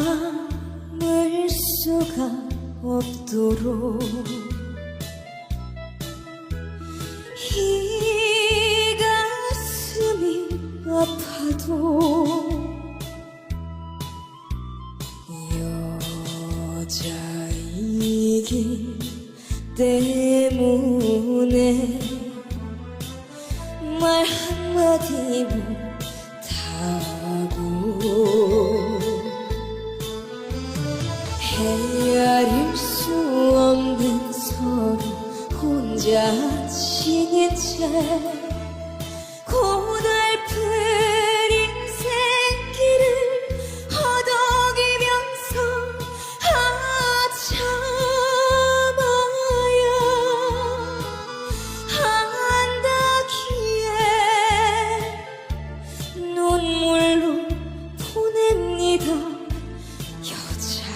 참을 수가 없도록 이 가슴이 아파도 여자이기 때문에 말 한마디 못 헤아릴 수 없는 서로 혼자 지닌 채 고달픈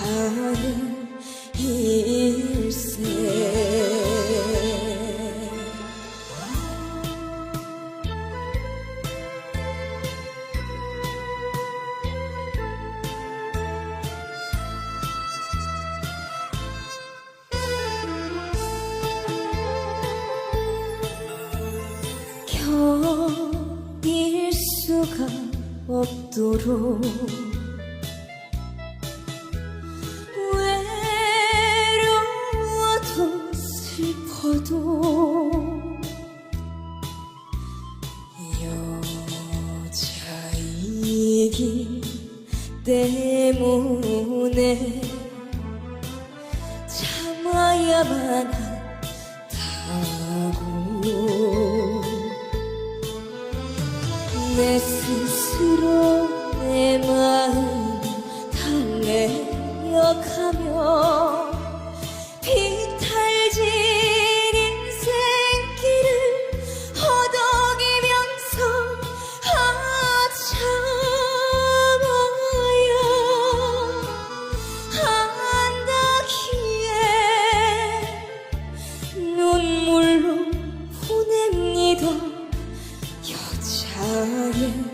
여자는 일세 견딜 수가 없도록 여자이기 때문에 참아야만 한다고. 내 여자의